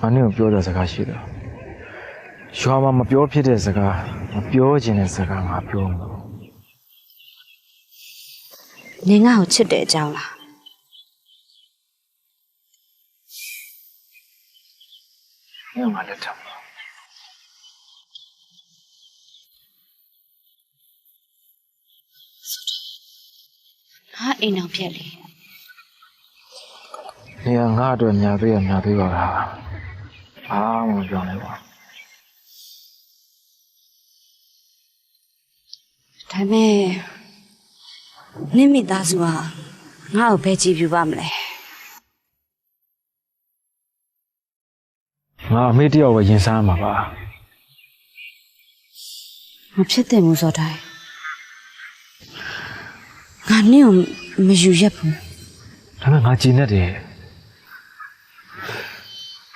ငါနဲ့ကိုပြောတဲ့စကားရှိတယ်ရွာမှာမပြောဖြစ်တဲ့စကားမပြောချင်တဲ့စကားငါပြောမှာနင်ငါ့ကိုချစ်တဲ့အကြောင်းလားညမှာလက်ထပ်မှာငါအိမ်အောင်ပြက်လေနေကငါအတွက်ညာသေးရညာသေးပါလား ဘာမှမပြောနိုင်ပါဘူးဒါပေမဲ့နင့်မိသားစုကငါ့ကိုဘယ်ကြည့်ပြပါမလဲငါအမေတယောက်ပဲရင်စားမှာပါမဖြစ်သင့်ဘူးစောတိုင်းငါနင့်ကိုမယူရက်ဘူးဒါပေမဲ့ငါကြည်နေတယ်